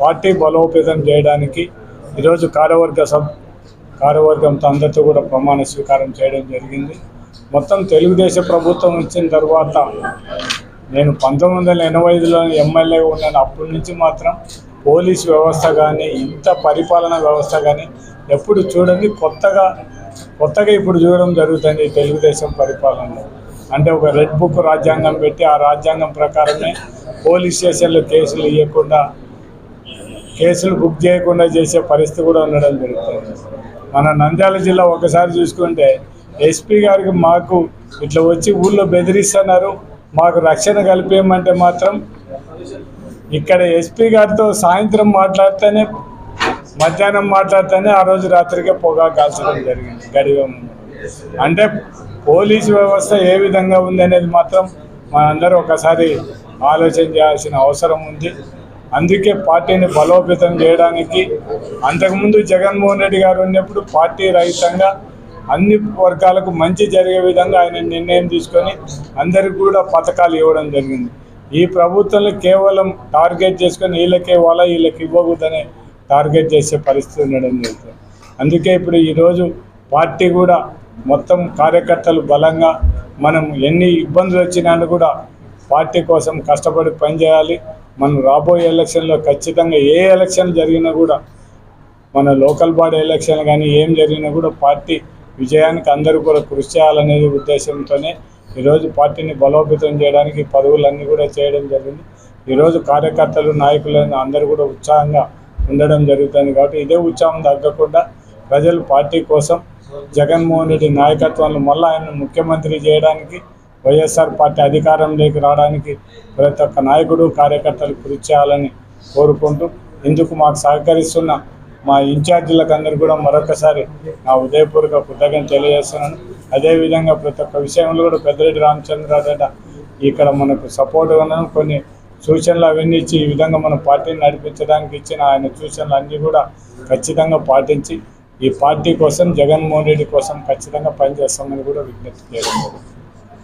Party బలోపేతం చేయడానికి ఈరోజు కార్యవర్గ సబ్ కార్యవర్గంతో అందరితో కూడా ప్రమాణ స్వీకారం చేయడం జరిగింది. మొత్తం తెలుగుదేశం ప్రభుత్వం వచ్చిన తర్వాత నేను పంతొమ్మిది వందల ఎనభై ఐదులో ఎమ్మెల్యే ఉన్నాను. అప్పటి నుంచి మాత్రం పోలీస్ వ్యవస్థ కానీ ఇంత పరిపాలన వ్యవస్థ కానీ ఎప్పుడు చూడండి కొత్తగా కొత్తగా ఇప్పుడు చూడడం జరుగుతుంది తెలుగుదేశం పరిపాలనలో. అంటే ఒక రెడ్ బుక్ రాజ్యాంగం పెట్టి ఆ రాజ్యాంగం ప్రకారమే పోలీస్ స్టేషన్లో కేసులు ఇవ్వకుండా కేసులు బుక్ చేయకుండా చేసే పరిస్థితి కూడా ఉండడం జరుగుతుంది. మన నంద్యాల జిల్లా ఒకసారి చూసుకుంటే ఎస్పీ గారికి మాకు ఇట్లా వచ్చి ఊళ్ళో బెదిరిస్తున్నారు మాకు రక్షణ కల్పేయమంటే మాత్రం ఇక్కడ ఎస్పీ గారితో సాయంత్రం మాట్లాడితేనే మధ్యాహ్నం మాట్లాడితేనే ఆ రోజు రాత్రికే పొగా కాల్చడం జరిగింది గడివం అంటే పోలీసు వ్యవస్థ ఏ విధంగా ఉంది అనేది మాత్రం మనందరూ ఒకసారి ఆలోచన చేయాల్సిన అవసరం ఉంది. అందుకే పార్టీని బలోపేతం చేయడానికి అంతకుముందు జగన్మోహన్ రెడ్డి గారు ఉన్నప్పుడు పార్టీ రహితంగా అన్ని వర్గాలకు మంచి జరిగే విధంగా ఆయన నిర్ణయం తీసుకొని అందరికి కూడా పథకాలు ఇవ్వడం జరిగింది. ఈ ప్రభుత్వంలో కేవలం టార్గెట్ చేసుకొని వీళ్ళకి ఇవ్వాలా వీళ్ళకి ఇవ్వకూడదనే టార్గెట్ చేసే పరిస్థితి ఉండడం జరుగుతుంది. అందుకే ఇప్పుడు ఈరోజు పార్టీ కూడా మొత్తం కార్యకర్తలు బలంగా మనం ఎన్ని ఇబ్బందులు వచ్చినా కూడా పార్టీ కోసం కష్టపడి పనిచేయాలి. మనం రాబోయే ఎలక్షన్లో ఖచ్చితంగా ఏ ఎలక్షన్ జరిగినా కూడా మన లోకల్ బాడీ ఎలక్షన్ కానీ ఏం జరిగినా కూడా పార్టీ విజయానికి అందరూ కూడా కృషి చేయాలనేది ఉద్దేశంతోనే ఈరోజు పార్టీని బలోపేతం చేయడానికి పదవులన్నీ కూడా చేయడం జరిగింది. ఈరోజు కార్యకర్తలు నాయకులు అందరూ కూడా ఉత్సాహంగా ఉండడం జరుగుతుంది కాబట్టి ఇదే ఉత్సాహం తగ్గకుండా ప్రజలు పార్టీ కోసం జగన్మోహన్ రెడ్డి నాయకత్వంలో మళ్ళీ ఆయన ముఖ్యమంత్రి చేయడానికి వైఎస్ఆర్ పార్టీ అధికారంలోకి రావడానికి ప్రతి ఒక్క నాయకుడు కార్యకర్తలు కృషి చేయాలని కోరుకుంటూ ఇందుకు మాకు సహకరిస్తున్న మా ఇన్ఛార్జీలకు అందరూ కూడా మరొకసారి నా ఉదయపూర్వక కృతజ్ఞత తెలియజేస్తున్నాను. అదేవిధంగా ప్రతి ఒక్క విషయంలో కూడా పెద్దిరెడ్డి రామచంద్రారెడ్డి ఇక్కడ మనకు సపోర్ట్ ఉన్నాను. కొన్ని సూచనలు అవన్నీ ఇచ్చి ఈ విధంగా మన పార్టీని నడిపించడానికి ఇచ్చిన ఆయన సూచనలు అన్నీ కూడా ఖచ్చితంగా పాటించి ఈ పార్టీ కోసం జగన్మోహన్ రెడ్డి కోసం ఖచ్చితంగా పనిచేస్తామని కూడా విజ్ఞప్తి చేయడం